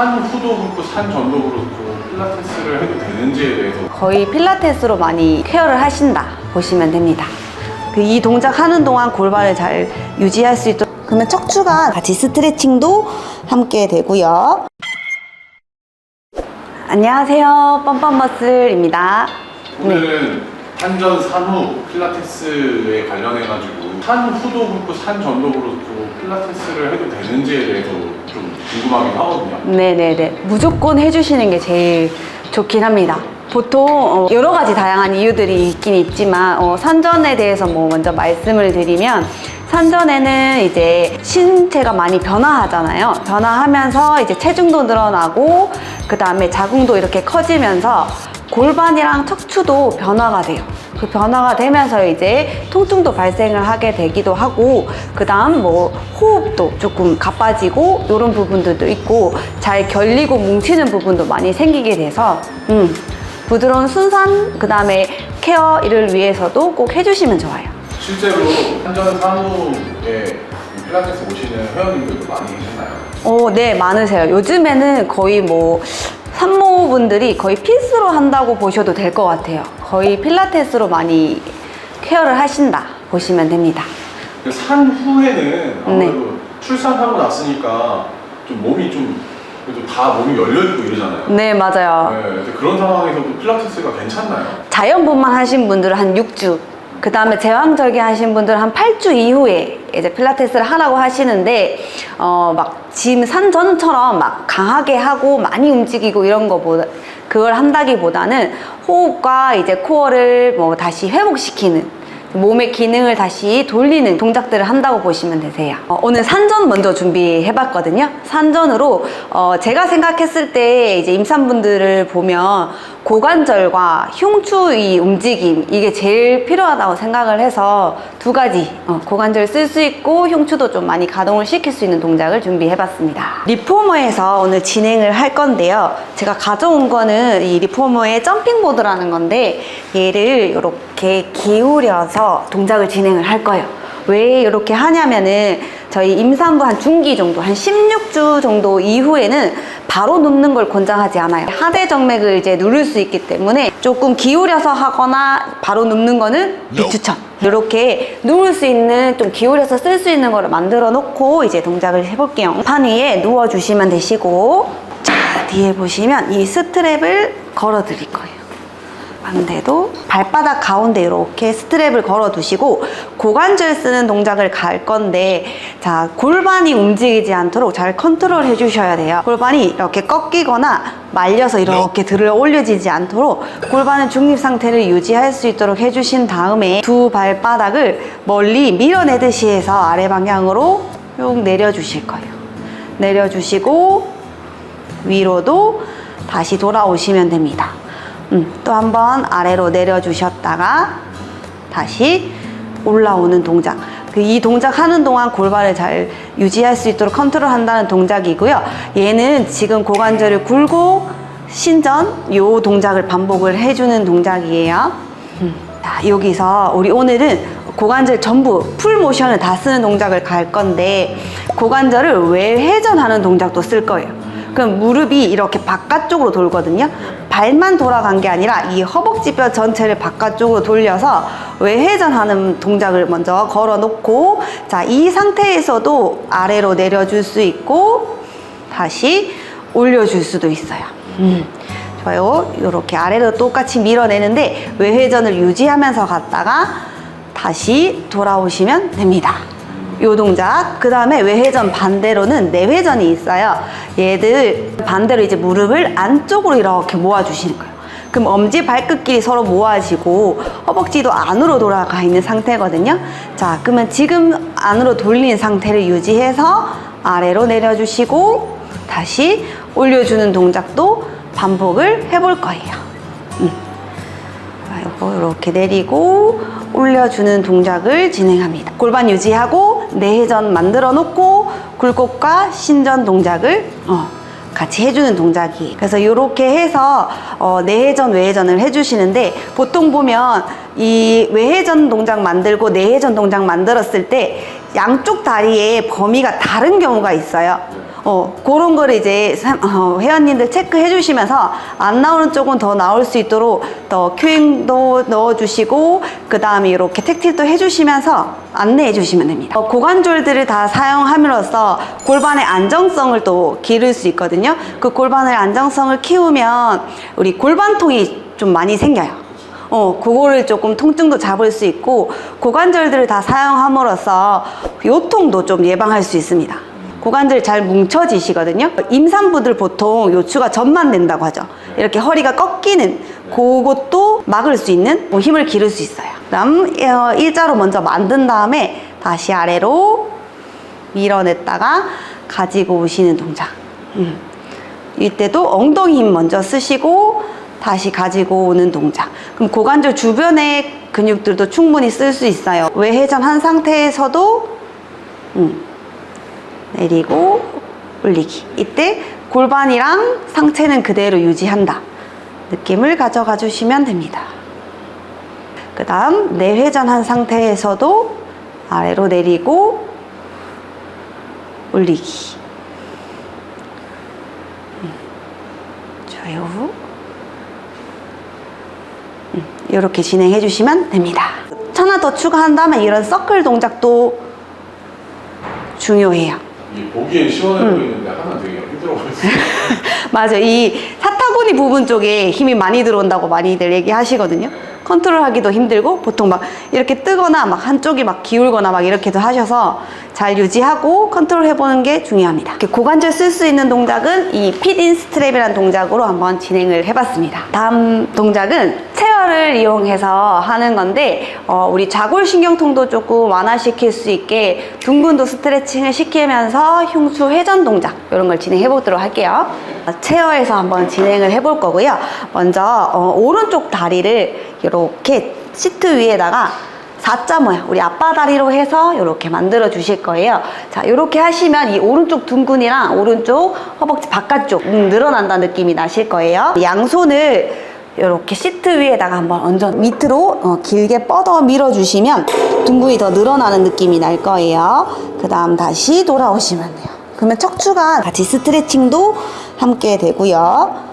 산 후도 그렇고 산 전도 그렇고 필라테스를 해도 되는지에 대해서 거의 필라테스로 많이 케어를 하신다 보시면 됩니다. 그이 동작 하는 동안 골반을 잘 유지할 수 있도록 그러면 척추가 같이 스트레칭도 함께 되고요. 안녕하세요. 뻔뻔머슬입니다. 네. 오늘은 산전 산후 필라테스에 관련해 가지고 산 후도 그렇고 산 전도 그렇고 필라테스를 해도 되는지에 대해서 좀 궁금하긴 하거든요. 네네네. 무조건 해주시는 게 제일 좋긴 합니다. 보통 어, 여러 가지 다양한 이유들이 있긴 있지만 어, 산전에 대해서 뭐 먼저 말씀을 드리면 산전에는 이제 신체가 많이 변화하잖아요. 변화하면서 이제 체중도 늘어나고 그 다음에 자궁도 이렇게 커지면서 골반이랑 척추도 변화가 돼요. 그 변화가 되면서 이제 통증도 발생을 하게 되기도 하고 그 다음 뭐 호흡도 조금 가빠지고 이런 부분들도 있고 잘 결리고 뭉치는 부분도 많이 생기게 돼서 음, 부드러운 순산 그 다음에 케어 이를 위해서도 꼭 해주시면 좋아요. 실제로 산전 산후에 이 필라테스 오시는 회원님들도 많이 계셨나요? 어, 네, 많으세요. 요즘에는 거의 뭐 산모분들이 거의 필수로 한다고 보셔도 될 것 같아요. 거의 필라테스로 많이 케어를 하신다 보시면 됩니다. 그 산후에는 아무래도 출산하고 났으니까 좀 몸이 좀 그래도 다 몸이 열려있고 이러잖아요. 네, 맞아요. 네, 근데 그런 상황에서도 필라테스가 괜찮나요? 자연분만 하신 분들은 한 6주, 그 다음에 제왕절개 하신 분들은 한 8주 이후에 이제 필라테스를 하라고 하시는데, 어, 막 짐 산전처럼 막 강하게 하고 많이 움직이고 이런 거보다, 그걸 한다기보다는 호흡과 이제 코어를 뭐 다시 회복시키는 몸의 기능을 다시 돌리는 동작들을 한다고 보시면 되세요. 어, 오늘 산전 먼저 준비해 봤거든요. 산전으로 어, 제가 생각했을 때 이제 임산분들을 보면 고관절과 흉추의 움직임 이게 제일 필요하다고 생각을 해서 두 가지 어, 고관절 쓸 수 있고 흉추도 좀 많이 가동을 시킬 수 있는 동작을 준비해 봤습니다. 리포머에서 오늘 진행을 할 건데요. 제가 가져온 거는 이 리포머의 점핑보드라는 건데 얘를 이렇게 기울여서 동작을 진행을 할 거예요. 왜 이렇게 하냐면은 저희 임산부 한 중기 정도, 한 16주 정도 이후에는 바로 눕는 걸 권장하지 않아요. 하대 정맥을 이제 누를 수 있기 때문에 조금 기울여서 하거나 바로 눕는 거는 비추천. 이렇게 누울 수 있는 좀 기울여서 쓸 수 있는 거를 만들어 놓고 이제 동작을 해볼게요. 판 위에 누워 주시면 되시고 자 뒤에 보시면 이 스트랩을 걸어 드릴 거예요. 반대도 발바닥 가운데 이렇게 스트랩을 걸어 두시고 고관절 쓰는 동작을 갈 건데 자 골반이 움직이지 않도록 잘 컨트롤 해 주셔야 돼요 골반이 이렇게 꺾이거나 말려서 이렇게 들어 올려지지 않도록 골반은 중립 상태를 유지할 수 있도록 해주신 다음에 두 발바닥을 멀리 밀어내듯이 해서 아래 방향으로 쭉 내려주실 거예요 내려주시고 위로도 다시 돌아오시면 됩니다. 음, 또 한 번 아래로 내려주셨다가 다시 올라오는 동작. 그이 동작 하는 동안 골반을 잘 유지할 수 있도록 컨트롤 한다는 동작이고요. 얘는 지금 고관절을 굴고 신전 요 동작을 반복을 해주는 동작이에요. 음, 자, 여기서 우리 오늘은 고관절 전부 풀 모션을 다 쓰는 동작을 갈 건데 고관절을 외회전하는 동작도 쓸 거예요. 그럼 무릎이 이렇게 바깥쪽으로 돌거든요. 발만 돌아간 게 아니라 이 허벅지 뼈 전체를 바깥쪽으로 돌려서 외회전하는 동작을 먼저 걸어 놓고 자, 이 상태에서도 아래로 내려줄 수 있고 다시 올려줄 수도 있어요. 음. 좋아요. 이렇게 아래로 똑같이 밀어내는데 외회전을 유지하면서 갔다가 다시 돌아오시면 됩니다. 요 동작. 그 다음에 외회전 반대로는 내회전이 있어요. 얘들 반대로 이제 무릎을 안쪽으로 이렇게 모아주시는 거예요. 그럼 엄지 발끝끼리 서로 모아지고 허벅지도 안으로 돌아가 있는 상태거든요. 자, 그러면 지금 안으로 돌린 상태를 유지해서 아래로 내려주시고 다시 올려주는 동작도 반복을 해볼 거예요. 음. 이거 이렇게 내리고 올려주는 동작을 진행합니다. 골반 유지하고 내회전 만들어 놓고 굴곡과 신전 동작을 어, 같이 해주는 동작이에요. 그래서 이렇게 해서 어, 내회전, 외회전을 해주시는데 보통 보면 이 외회전 동작 만들고 내회전 동작 만들었을 때 양쪽 다리의 범위가 다른 경우가 있어요. 어, 그런 거를 이제 사- 어, 회원님들 체크해 주시면서 안 나오는 쪽은 더 나올 수 있도록 더 큐잉도 넣어 주시고 그 다음에 이렇게 택틸도 해 주시면서 안내해 주시면 됩니다. 어, 고관절들을 다 사용함으로써 골반의 안정성을 또 기를 수 있거든요. 그 골반의 안정성을 키우면 우리 골반통이 좀 많이 생겨요. 어, 그거를 조금 통증도 잡을 수 있고 고관절들을 다 사용함으로써 요통도 좀 예방할 수 있습니다. 고관절 잘 뭉쳐지시거든요. 임산부들 보통 요추가 전만 된다고 하죠. 이렇게 허리가 꺾이는 그것도 막을 수 있는 뭐 힘을 기를 수 있어요. 그다음 어, 일자로 먼저 만든 다음에 다시 아래로 밀어냈다가 가지고 오시는 동작. 음. 이때도 엉덩이 힘 먼저 쓰시고 다시 가지고 오는 동작. 그럼 고관절 주변의 근육들도 충분히 쓸 수 있어요. 외회전 한 상태에서도 음, 내리고 올리기. 이때 골반이랑 상체는 그대로 유지한다. 느낌을 가져가 주시면 됩니다. 그 다음 내회전한 상태에서도 아래로 내리고 올리기. 좋아요. 이렇게 진행해 주시면 됩니다. 하나 더 추가한 다음에 이런 서클 동작도 중요해요. 이게 보기엔 시원해 음. 보이는데 하면 되게 힘들어 보일 수 있어요. 맞아. 이 사타구니 부분 쪽에 힘이 많이 들어온다고 많이들 얘기하시거든요. 컨트롤 하기도 힘들고 보통 막 이렇게 뜨거나 막 한쪽이 막 기울거나 막 이렇게도 하셔서 잘 유지하고 컨트롤 해보는 게 중요합니다. 이렇게 고관절 쓸 수 있는 동작은 이 피딘 스트랩이라는 동작으로 한번 진행을 해봤습니다. 다음 동작은 체 어를 이용해서 하는 건데 어, 우리 좌골신경통도 조금 완화시킬 수 있게 둥근도 스트레칭을 시키면서 흉추 회전 동작 이런 걸 진행해 보도록 할게요. 어, 체어에서 한번 진행을 해 볼 거고요. 먼저 어, 오른쪽 다리를 이렇게 시트 위에다가 4자 모양 우리 아빠 다리로 해서 이렇게 만들어 주실 거예요 자 이렇게 하시면 이 오른쪽 둥근이랑 오른쪽 허벅지 바깥쪽 음, 늘어난다는 느낌이 나실 거예요 양손을 이렇게 시트 위에다가 한번 얹어 밑으로 어, 길게 뻗어 밀어 주시면 둥근이 더 늘어나는 느낌이 날 거예요. 그 다음 다시 돌아오시면 돼요. 그러면 척추가 같이 스트레칭도 함께 되고요.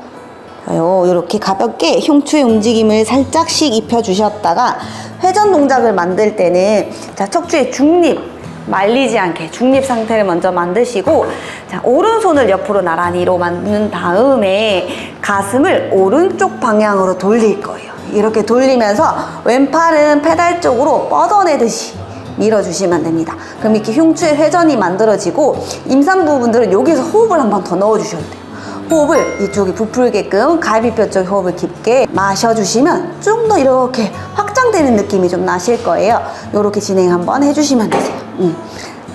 요 이렇게 가볍게 흉추의 움직임을 살짝씩 입혀주셨다가 회전 동작을 만들 때는 자 척추의 중립 말리지 않게 중립 상태를 먼저 만드시고 자 오른손을 옆으로 나란히로 만든 다음에 가슴을 오른쪽 방향으로 돌릴 거예요 이렇게 돌리면서 왼팔은 페달 쪽으로 뻗어내듯이 밀어주시면 됩니다 그럼 이렇게 흉추의 회전이 만들어지고 임산부분들은 여기서 호흡을 한 번 더 넣어주셔도 돼요 호흡을 이쪽이 부풀게끔 갈비뼈 쪽 호흡을 깊게 마셔주시면 좀 더 이렇게 확장되는 느낌이 좀 나실 거예요. 이렇게 진행 한번 해주시면 되세요. 음.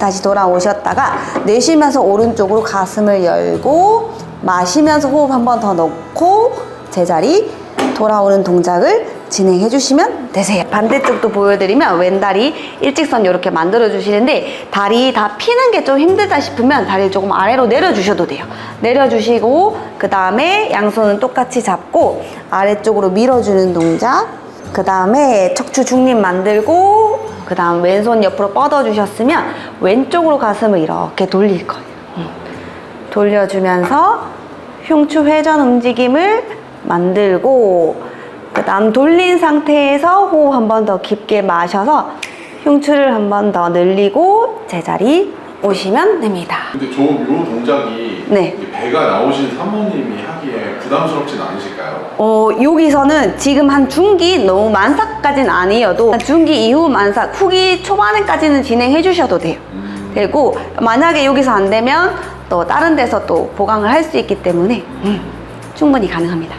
다시 돌아오셨다가 내쉬면서 오른쪽으로 가슴을 열고 마시면서 호흡 한 번 더 넣고 제자리 돌아오는 동작을 진행해 주시면 되세요. 반대쪽도 보여드리면 왼다리 일직선 이렇게 만들어 주시는데 다리 다 피는 게 좀 힘들다 싶으면 다리를 조금 아래로 내려 주셔도 돼요. 내려 주시고 그 다음에 양손은 똑같이 잡고 아래쪽으로 밀어주는 동작 그 다음에 척추 중립 만들고 그 다음 왼손 옆으로 뻗어 주셨으면 왼쪽으로 가슴을 이렇게 돌릴 거예요. 음. 돌려주면서 흉추 회전 움직임을 만들고 그 다음 돌린 상태에서 호흡 한 번 더 깊게 마셔서 흉추를 한 번 더 늘리고 제자리 오시면 됩니다. 근데 저 요 동작이 네. 배가 나오신 사모님이 하기에 부담스럽진 않으실까요? 어, 여기서는 지금 한 중기 너무 만삭까지는 아니어도 중기 이후 만삭, 후기 초반에까지는 진행해 주셔도 돼요. 음, 되고 만약에 여기서 안 되면 또 다른 데서 또 보강을 할 수 있기 때문에 음, 충분히 가능합니다.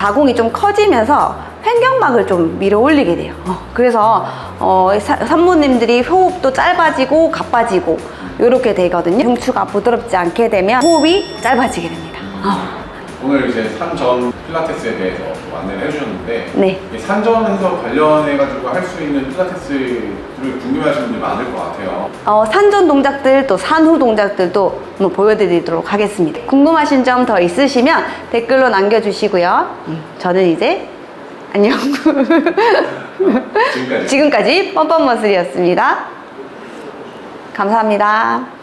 자궁이 좀 커지면서 횡격막을 좀 밀어 올리게 돼요. 어, 그래서 어, 사- 산모님들이 호흡도 짧아지고 가빠지고 이렇게 되거든요. 흉추가 부드럽지 않게 되면 호흡이 짧아지게 됩니다. 어, 오늘 이제 산전 필라테스에 대해서 좀 안내를 해주셨는데 네. 이 산전에서 관련해가지고 할 수 있는 필라테스를 궁금해하시는 분들이 많을 것 같아요. 어, 산전 동작들 또 산후 동작들도 한번 보여드리도록 하겠습니다. 궁금하신 점 더 있으시면 댓글로 남겨주시고요. 음, 저는 이제 안녕. 지금까지 지금까지 뻔뻔머슬이었습니다. 감사합니다.